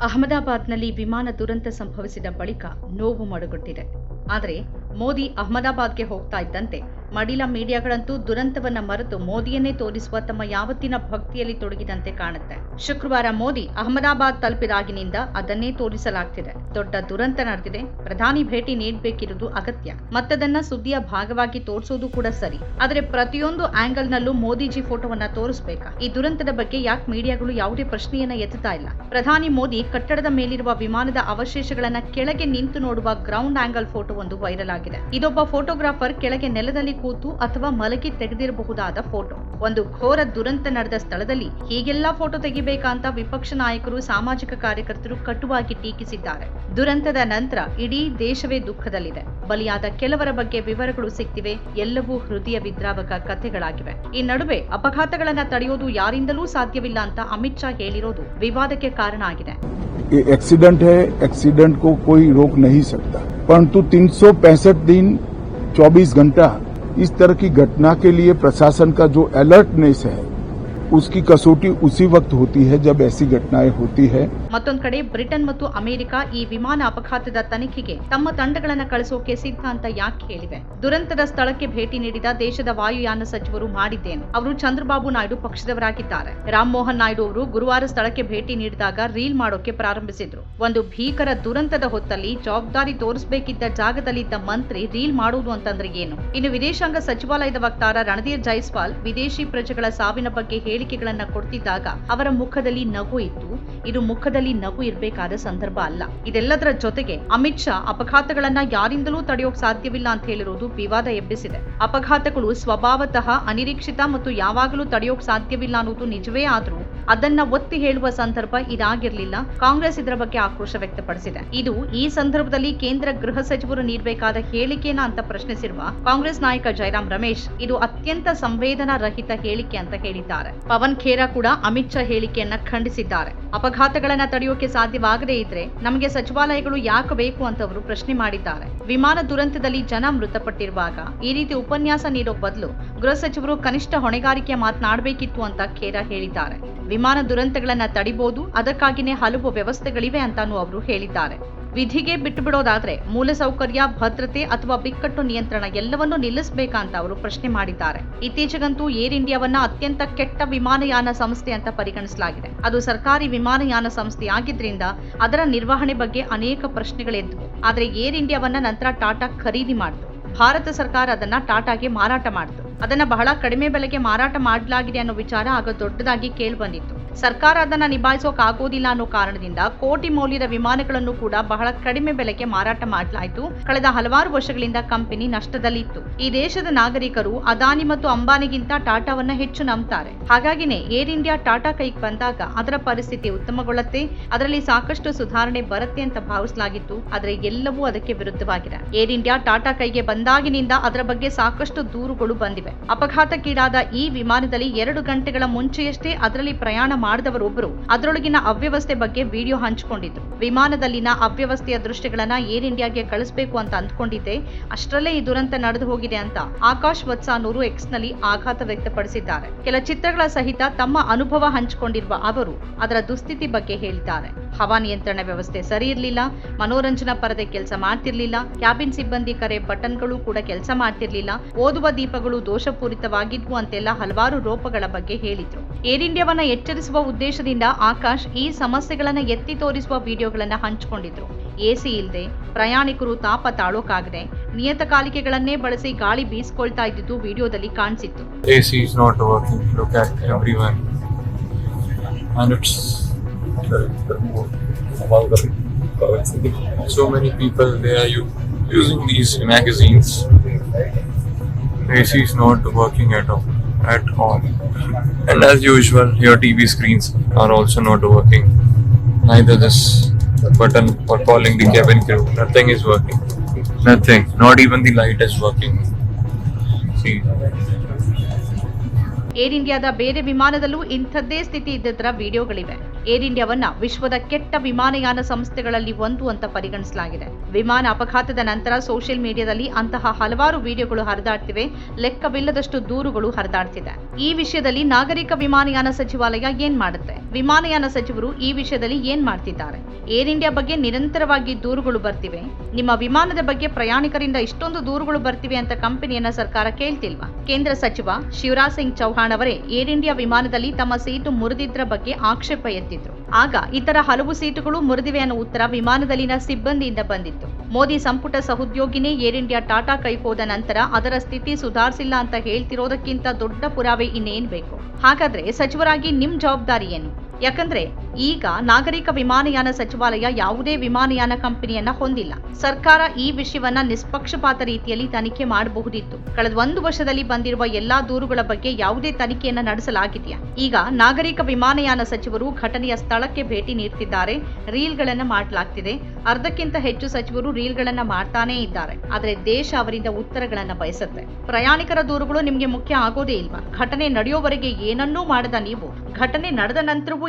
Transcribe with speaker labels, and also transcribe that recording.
Speaker 1: ಅಹಮದಾಬಾದ್ನಲ್ಲಿ ವಿಮಾನ ದುರಂತ ಸಂಭವಿಸಿದ ಬಳಿಕ ನೋವು ಮಡುಗಟ್ಟಿದೆ. ಆದರೆ ಮೋದಿ ಅಹಮದಾಬಾದ್ಗೆ ಹೋಗ್ತಾ ಇದ್ದಂತೆ ಮಡಿಲ ಮೀಡಿಯಾಗಳಂತೂ ದುರಂತವನ್ನ ಮರೆತು ಮೋದಿಯನ್ನೇ ತೋರಿಸುವ ತಮ್ಮ ಯಾವತ್ತಿನ ಭಕ್ತಿಯಲ್ಲಿ ತೊಡಗಿದಂತೆ ಕಾಣುತ್ತೆ. ಶುಕ್ರವಾರ ಮೋದಿ ಅಹಮದಾಬಾದ್ ತಲುಪಿದಾಗಿನಿಂದ ಅದನ್ನೇ ತೋರಿಸಲಾಗ್ತಿದೆ. ದೊಡ್ಡ ದುರಂತ ನಡೆದಿದೆ. ಪ್ರಧಾನಿ ಭೇಟಿ ನೀಡಬೇಕಿರುವುದು ಅಗತ್ಯ. ಮತ್ತದನ್ನ ಸುದ್ದಿಯ ಭಾಗವಾಗಿ ತೋರಿಸೋದು ಕೂಡ ಸರಿ. ಆದರೆ ಪ್ರತಿಯೊಂದು ಆಂಗಲ್ನಲ್ಲೂ ಮೋದಿಜಿ ಫೋಟೋವನ್ನ ತೋರಿಸಬೇಕಾ? ಈ ದುರಂತದ ಬಗ್ಗೆ ಯಾಕೆ ಮೀಡಿಯಾಗಳು ಯಾವುದೇ ಪ್ರಶ್ನೆಯನ್ನ ಎತ್ತುತ್ತಾ ಇಲ್ಲ? ಪ್ರಧಾನಿ ಮೋದಿ ಕಟ್ಟಡದ ಮೇಲಿರುವ ವಿಮಾನದ ಅವಶೇಷಗಳನ್ನ ಕೆಳಗೆ ನಿಂತು ನೋಡುವ ಗ್ರೌಂಡ್ ಆಂಗಲ್ ಫೋಟೋ ಒಂದು ವೈರಲ್ ಆಗಿದೆ. ಇದೊಬ್ಬ ಫೋಟೋಗ್ರಾಫರ್ ಕೆಳಗೆ ನೆಲದಲ್ಲಿ ಕೂತು ಅಥವಾ ಮಲಗಿ ತೆಗೆದಿರಬಹುದಾದ ಫೋಟೋ ಒಂದು ಘೋರ ದುರಂತ ನಡೆದ ಸ್ಥಳದಲ್ಲಿ ಹೀಗೆಲ್ಲಾ ಫೋಟೋ ತೆಗಿಬೇಕಾ ಅಂತ ವಿಪಕ್ಷ ನಾಯಕರು ಸಾಮಾಜಿಕ ಕಾರ್ಯಕರ್ತರು ಕಟುವಾಗಿ ಟೀಕಿಸಿದ್ದಾರೆ ದುರಂತದ ನಂತರ ಇಡೀ ದೇಶವೇ ದುಃಖದಲ್ಲಿದೆ ಬಲಿಯಾದ ಕೆಲವರ ಬಗ್ಗೆ ವಿವರಗಳು ಸಿಗ್ತಿವೆ ಎಲ್ಲವೂ ಹೃದಯ ವಿದ್ರಾವಕ ಕಥೆಗಳಾಗಿವೆ ಈ ನಡುವೆ ಅಪಘಾತಗಳನ್ನ ತಡೆಯೋದು ಯಾರಿಂದಲೂ ಸಾಧ್ಯವಿಲ್ಲ ಅಂತ ಅಮಿತ್ ಶಾ ಹೇಳಿರೋದು ವಿವಾದಕ್ಕೆ ಕಾರಣ ಆಗಿದೆ
Speaker 2: ये एक्सीडेंट है एक्सीडेंट को कोई रोक नहीं सकता परंतु तीन दिन 24 घंटा इस तरह की घटना के लिए प्रशासन का जो अलर्टनेस है उसकी कसौटी उसी वक्त होती है जब ऐसी घटनाएं होती है
Speaker 1: ಮತ್ತೊಂದ್ ಕಡೆ ಬ್ರಿಟನ್ ಮತ್ತು ಅಮೆರಿಕ ಈ ವಿಮಾನ ಅಪಘಾತದ ತನಿಖೆಗೆ ತಮ್ಮ ತಂಡಗಳನ್ನ ಕಳಿಸೋಕೆ ಸಿದ್ಧ ಅಂತ ಯಾಕೆ ಹೇಳಿವೆ ದುರಂತದ ಸ್ಥಳಕ್ಕೆ ಭೇಟಿ ನೀಡಿದ ದೇಶದ ವಾಯುಯಾನ ಸಚಿವರು ಮಾಡಿದ್ದೇನು ಅವರು ಚಂದ್ರಬಾಬು ನಾಯ್ಡು ಪಕ್ಷದವರಾಗಿದ್ದಾರೆ ರಾಮ್ ಮೋಹನ್ ನಾಯ್ಡು ಅವರು ಗುರುವಾರ ಸ್ಥಳಕ್ಕೆ ಭೇಟಿ ನೀಡಿದಾಗ ರೀಲ್ ಮಾಡೋಕೆ ಪ್ರಾರಂಭಿಸಿದ್ರು ಒಂದು ಭೀಕರ ದುರಂತದ ಹೊತ್ತಲ್ಲಿ ಜವಾಬ್ದಾರಿ ತೋರಿಸಬೇಕಿದ್ದ ಜಾಗದಲ್ಲಿದ್ದ ಮಂತ್ರಿ ರೀಲ್ ಮಾಡುವುದು ಅಂತಂದ್ರೆ ಏನು ಇನ್ನು ವಿದೇಶಾಂಗ ಸಚಿವಾಲಯದ ವಕ್ತಾರ ರಣಧೀರ್ ಜೈಸ್ವಾಲ್ ವಿದೇಶಿ ಪ್ರಜೆಗಳ ಸಾವಿನ ಬಗ್ಗೆ ಹೇಳಿಕೆಗಳನ್ನ ಕೊಡ್ತಿದ್ದಾಗ ಅವರ ಮುಖದಲ್ಲಿ ನಗು ಇತ್ತು. ಇದು ಮುಖದಲ್ಲಿ ನಗು ಇರಬೇಕಾದ ಸಂದರ್ಭ ಅಲ್ಲ. ಇದೆಲ್ಲದರ ಜೊತೆಗೆ ಅಮಿತ್ ಶಾ ಅಪಘಾತಗಳನ್ನ ಯಾರಿಂದಲೂ ತಡೆಯೋಕ್ ಸಾಧ್ಯವಿಲ್ಲ ಅಂತ ಹೇಳಿರುವುದು ವಿವಾದ ಎಬ್ಬಿಸಿದೆ. ಅಪಘಾತಗಳು ಸ್ವಭಾವತಃ ಅನಿರೀಕ್ಷಿತ ಮತ್ತು ಯಾವಾಗಲೂ ತಡೆಯೋಕ್ ಸಾಧ್ಯವಿಲ್ಲ ಅನ್ನೋದು ನಿಜವೇ ಆದ್ರೂ ಅದನ್ನ ಒತ್ತಿ ಹೇಳುವ ಸಂದರ್ಭ ಇದಾಗಿರ್ಲಿಲ್ಲ. ಕಾಂಗ್ರೆಸ್ ಇದರ ಬಗ್ಗೆ ಆಕ್ರೋಶ ವ್ಯಕ್ತಪಡಿಸಿದೆ. ಇದು ಈ ಸಂದರ್ಭದಲ್ಲಿ ಕೇಂದ್ರ ಗೃಹ ಸಚಿವರು ನೀಡಬೇಕಾದ ಹೇಳಿಕೆನ ಅಂತ ಪ್ರಶ್ನಿಸಿರುವ ಕಾಂಗ್ರೆಸ್ ನಾಯಕ ಜೈರಾಮ್ ರಮೇಶ್, ಇದು ಅತ್ಯಂತ ಸಂವೇದನಾ ರಹಿತ ಹೇಳಿಕೆ ಅಂತ ಹೇಳಿದ್ದಾರೆ. ಪವನ್ ಖೇರಾ ಕೂಡ ಅಮಿತ್ ಶಾ ಹೇಳಿಕೆಯನ್ನ ಖಂಡಿಸಿದ್ದಾರೆ. ಅಪಘಾತಗಳನ್ನ ತಡೆಯೋಕೆ ಸಾಧ್ಯವಾಗದೇ ಇದ್ರೆ ನಮಗೆ ಸಚಿವಾಲಯಗಳು ಯಾಕೆ ಬೇಕು ಅಂತ ಅವರು ಪ್ರಶ್ನೆ ಮಾಡಿದ್ದಾರೆ. ವಿಮಾನ ದುರಂತದಲ್ಲಿ ಜನ ಮೃತಪಟ್ಟಿರುವಾಗ ಈ ರೀತಿ ಉಪನ್ಯಾಸ ನೀಡೋ ಬದಲು ಗೃಹ ಸಚಿವರು ಕನಿಷ್ಠ ಹೊಣೆಗಾರಿಕೆ ಮಾತನಾಡಬೇಕಿತ್ತು ಅಂತ ಖೇರಾ ಹೇಳಿದ್ದಾರೆ. ವಿಮಾನ ದುರಂತಗಳನ್ನ ತಡಿಬಹುದು ಅದಕ್ಕಾಗಿನೇ ಹಲವು ವ್ಯವಸ್ಥೆಗಳಿವೆ ಅಂತಾನೂ ಅವರು ಹೇಳಿದ್ದಾರೆ. ವಿಧಿಗೆ ಬಿಟ್ಟು ಬಿಡೋದಾದ್ರೆ ಮೂಲಸೌಕರ್ಯ ಭದ್ರತೆ ಅಥವಾ ಬಿಕ್ಕಟ್ಟು ನಿಯಂತ್ರಣ ಎಲ್ಲವನ್ನೂ ನಿಲ್ಲಿಸಬೇಕಾ ಅಂತ ಅವರು ಪ್ರಶ್ನೆ ಮಾಡಿದ್ದಾರೆ. ಇತ್ತೀಚೆಗಂತೂ ಏರ್ ಇಂಡಿಯಾವನ್ನ ಅತ್ಯಂತ ಕೆಟ್ಟ ವಿಮಾನಯಾನ ಸಂಸ್ಥೆ ಅಂತ ಪರಿಗಣಿಸಲಾಗಿದೆ. ಅದು ಸರ್ಕಾರಿ ವಿಮಾನಯಾನ ಸಂಸ್ಥೆ ಆಗಿದ್ರಿಂದ ಅದರ ನಿರ್ವಹಣೆ ಬಗ್ಗೆ ಅನೇಕ ಪ್ರಶ್ನೆಗಳಿದ್ವು. ಆದರೆ ಏರ್ ಇಂಡಿಯಾವನ್ನ ನಂತರ ಟಾಟಾ ಖರೀದಿ ಮಾಡಿತು. ಭಾರತ ಸರ್ಕಾರ ಅದನ್ನ ಟಾಟಾಗೆ ಮಾರಾಟ ಮಾಡಿತು. ಅದನ್ನ ಬಹಳ ಕಡಿಮೆ ಬೆಲೆಗೆ ಮಾರಾಟ ಮಾಡಲಾಗಿದೆ ಅನ್ನೋ ವಿಚಾರ ಆಗ ದೊಡ್ಡದಾಗಿ ಕೇಳಿ ಬಂದಿತ್ತು. ಸರ್ಕಾರ ಅದನ್ನ ನಿಭಾಯಿಸೋಕಾಗೋದಿಲ್ಲ ಅನ್ನೋ ಕಾರಣದಿಂದ ಕೋಟಿ ಮೌಲ್ಯದ ವಿಮಾನಗಳನ್ನು ಕೂಡ ಬಹಳ ಕಡಿಮೆ ಬೆಲೆಗೆ ಮಾರಾಟ ಮಾಡಲಾಯಿತು. ಕಳೆದ ಹಲವಾರು ವರ್ಷಗಳಿಂದ ಕಂಪನಿ ನಷ್ಟದಲ್ಲಿತ್ತು. ಈ ದೇಶದ ನಾಗರಿಕರು ಅದಾನಿ ಮತ್ತು ಅಂಬಾನಿಗಿಂತ ಟಾಟಾವನ್ನ ಹೆಚ್ಚು ನಂಬುತ್ತಾರೆ ಹಾಗಾಗಿನೇ ಏರ್ ಇಂಡಿಯಾ ಟಾಟಾ ಕೈಗೆ ಬಂದಾಗ ಅದರ ಪರಿಸ್ಥಿತಿ ಉತ್ತಮಗೊಳ್ಳುತ್ತೆ. ಅದರಲ್ಲಿ ಸಾಕಷ್ಟು ಸುಧಾರಣೆ ಬರುತ್ತೆ ಅಂತ ಭಾವಿಸಲಾಗಿತ್ತು. ಆದರೆ ಎಲ್ಲವೂ ಅದಕ್ಕೆ ವಿರುದ್ಧವಾಗಿದೆ. ಏರ್ ಇಂಡಿಯಾ ಟಾಟಾ ಕೈಗೆ ಬಂದಾಗಿನಿಂದ ಅದರ ಬಗ್ಗೆ ಸಾಕಷ್ಟು ದೂರುಗಳು ಬಂದಿವೆ. ಅಪಘಾತಕ್ಕೀಡಾದ ಈ ವಿಮಾನದಲ್ಲಿ ಎರಡು ಗಂಟೆಗಳ ಮುಂಚೆಯಷ್ಟೇ ಅದರಲ್ಲಿ ಪ್ರಯಾಣ ಮಾಡಿದವರೊಬ್ಬರು ಅದರೊಳಗಿನ ಅವ್ಯವಸ್ಥೆ ಬಗ್ಗೆ ವಿಡಿಯೋ ಹಂಚಿಕೊಂಡಿದ್ರು. ವಿಮಾನದಲ್ಲಿನ ಅವ್ಯವಸ್ಥೆಯ ದೃಶ್ಯಗಳನ್ನ ಏರ್ ಇಂಡಿಯಾಗೆ ಕಳಿಸಬೇಕು ಅಂತ ಅಂದ್ಕೊಂಡಿದ್ದೆ. ಅಷ್ಟರಲ್ಲೇ ಈ ದುರಂತ ನಡೆದು ಹೋಗಿದೆ ಅಂತ ಆಕಾಶ್ ವತ್ಸಾನೂರು ಎಕ್ಸ್ನಲ್ಲಿ ಆಘಾತ ವ್ಯಕ್ತಪಡಿಸಿದ್ದಾರೆ. ಕೆಲ ಚಿತ್ರಗಳ ಸಹಿತ ತಮ್ಮ ಅನುಭವ ಹಂಚಿಕೊಂಡಿರುವ ಅವರು ಅದರ ದುಸ್ಥಿತಿ ಬಗ್ಗೆ ಹೇಳಿದ್ದಾರೆ. ಹವಾನಿಯಂತ್ರಣ ವ್ಯವಸ್ಥೆ ಸರಿ ಇರಲಿಲ್ಲ, ಮನೋರಂಜನಾ ಪರದೆ ಕೆಲಸ ಮಾಡ್ತಿರ್ಲಿಲ್ಲ, ಕ್ಯಾಬಿನ್ ಸಿಬ್ಬಂದಿ ಕರೆ ಬಟನ್ಗಳು ಕೂಡ ಕೆಲಸ ಮಾಡ್ತಿರ್ಲಿಲ್ಲ, ಓದುವ ದೀಪಗಳು ದೋಷಪೂರಿತವಾಗಿದ್ವು ಅಂತೆಲ್ಲ ಹಲವಾರು ರೋಪಗಳ ಬಗ್ಗೆ ಹೇಳಿದ್ರು. ಏರ್ ಇಂಡಿಯಾವನ್ನ ಎಚ್ಚರಿಸುವ ಉದ್ದೇಶದಿಂದ ಆಕಾಶ್ ಈ ಸಮಸ್ಯೆಗಳನ್ನ ಎತ್ತಿ ತೋರಿಸುವ ವಿಡಿಯೋಗಳನ್ನ ಹಂಚಿಕೊಂಡಿದ್ರು. ಎಸಿ ಇಲ್ಲದೆ ಪ್ರಯಾಣಿಕರು ತಾಪ ತಾಳೋಕಾಗದೆ. ನಿಯತಕಾಲಿಕೆಗಳನ್ನೇ ಬಳಸಿ ಗಾಳಿ ಬೀಸ್ಕೊಳ್ತಾ ಇದ್ದಿದ್ದು ವಿಡಿಯೋದಲ್ಲಿ ಕಾಣಿಸಿತ್ತು.
Speaker 3: so many people, they are using these magazines. AC is not working at all. At all. And as usual, your TV screens are also not working. Neither this button for calling the cabin crew. Nothing is working. Nothing. Not even the light is working. See,
Speaker 1: air ಇಂಡಿಯಾದ ಬೇರೆ ವಿಮಾನದಲ್ಲೂ ಇಂಥದ್ದೇ ಸ್ಥಿತಿ ಇದ್ದದರ ವಿಡಿಯೋಗಳಿವೆ air ಇಂಡಿಯಾವನ್ನ ವಿಶ್ವದ ಕೆಟ್ಟ ವಿಮಾನಯಾನ ಸಂಸ್ಥೆಗಳಲ್ಲಿ ಒಂದು ಅಂತ ಪರಿಗಣಿಸಲಾಗಿದೆ. ವಿಮಾನ ಅಪಘಾತದ ನಂತರ ಸೋಷಿಯಲ್ ಮೀಡಿಯಾದಲ್ಲಿ ಅಂತಹ ಹಲವಾರು ವಿಡಿಯೋಗಳು ಹರಿದಾಡ್ತಿವೆ. ಲೆಕ್ಕವಿಲ್ಲದಷ್ಟು ದೂರುಗಳು ಹರಿದಾಡ್ತಿದೆ. ಈ ವಿಷಯದಲ್ಲಿ ನಾಗರಿಕ ವಿಮಾನಯಾನ ಸಚಿವಾಲಯ ಏನ್ ಮಾಡುತ್ತೆ? ವಿಮಾನಯಾನ ಸಚಿವರು ಈ ವಿಷಯದಲ್ಲಿ ಏನ್ ಮಾಡ್ತಿದ್ದಾರೆ? ಏರ್ ಇಂಡಿಯಾ ಬಗ್ಗೆ ನಿರಂತರವಾಗಿ ದೂರುಗಳು ಬರ್ತಿವೆ. ನಿಮ್ಮ ವಿಮಾನದ ಬಗ್ಗೆ ಪ್ರಯಾಣಿಕರಿಂದ ಇಷ್ಟೊಂದು ದೂರುಗಳು ಬರ್ತಿವೆ ಅಂತ ಕಂಪನಿಯನ್ನ ಸರ್ಕಾರ ಕೇಳ್ತಿಲ್ವಾ? ಕೇಂದ್ರ ಸಚಿವ ಶಿವರಾಜ್ ಸಿಂಗ್ ಚೌಹಾಣ್ ಅವರೇ ಏರ್ ಇಂಡಿಯಾ ವಿಮಾನದಲ್ಲಿ ತಮ್ಮ ಸೀಟು ಮುರಿದಿದ್ರ ಬಗ್ಗೆ ಆಕ್ಷೇಪ ಎತ್ತಿದ್ರು. ಆಗ ಇತರ ಹಲವು ಸೀಟುಗಳು ಮುರಿದಿವೆ ಅನ್ನೋ ಉತ್ತರ ವಿಮಾನದಲ್ಲಿನ ಸಿಬ್ಬಂದಿಯಿಂದ ಬಂದಿತ್ತು. ಮೋದಿ ಸಂಪುಟ ಸಹೋದ್ಯೋಗಿನೇ ಏರ್ ಇಂಡಿಯಾ ಟಾಟಾ ಕೈ ಹೋದ ನಂತರ ಅದರ ಸ್ಥಿತಿ ಸುಧಾರಿಸಿಲ್ಲ ಅಂತ ಹೇಳ್ತಿರೋದಕ್ಕಿಂತ ದೊಡ್ಡ ಪುರಾವೆ ಇನ್ನೇನ್ ಬೇಕು? ಹಾಗಾದ್ರೆ ಸಚಿವರಾಗಿ ನಿಮ್ ಜವಾಬ್ದಾರಿ ಏನು? ಯಾಕಂದ್ರೆ ಈಗ ನಾಗರಿಕ ವಿಮಾನಯಾನ ಸಚಿವಾಲಯ ಯಾವುದೇ ವಿಮಾನಯಾನ ಕಂಪನಿಯನ್ನ ಹೊಂದಿಲ್ಲ. ಸರ್ಕಾರ ಈ ವಿಷಯವನ್ನ ನಿಷ್ಪಕ್ಷಪಾತ ರೀತಿಯಲ್ಲಿ ತನಿಖೆ ಮಾಡಬಹುದಿತ್ತು. ಕಳೆದ ಒಂದು ವರ್ಷದಲ್ಲಿ ಬಂದಿರುವ ಎಲ್ಲಾ ದೂರುಗಳ ಬಗ್ಗೆ ಯಾವುದೇ ತನಿಖೆಯನ್ನ ನಡೆಸಲಾಗಿದೆಯಾ? ಈಗ ನಾಗರಿಕ ವಿಮಾನಯಾನ ಸಚಿವರು ಘಟನೆಯ ಸ್ಥಳಕ್ಕೆ ಭೇಟಿ ನೀಡುತ್ತಿದ್ದಾರೆ ರೀಲ್ಗಳನ್ನ ಮಾಡಲಾಗ್ತಿದೆ. ಅರ್ಧಕ್ಕಿಂತ ಹೆಚ್ಚು ಸಚಿವರು ರೀಲ್ಗಳನ್ನ ಮಾಡ್ತಾನೇ ಇದ್ದಾರೆ. ಆದರೆ ದೇಶ ಅವರಿಂದ ಉತ್ತರಗಳನ್ನ ಬಯಸುತ್ತೆ. ಪ್ರಯಾಣಿಕರ ದೂರುಗಳು ನಿಮಗೆ ಮುಖ್ಯ ಆಗೋದೇ ಇಲ್ವಾ? ಘಟನೆ ನಡೆಯೋವರೆಗೆ ಏನನ್ನೂ ಮಾಡದ ನೀವು. ಘಟನೆ ನಡೆದ ನಂತರವೂ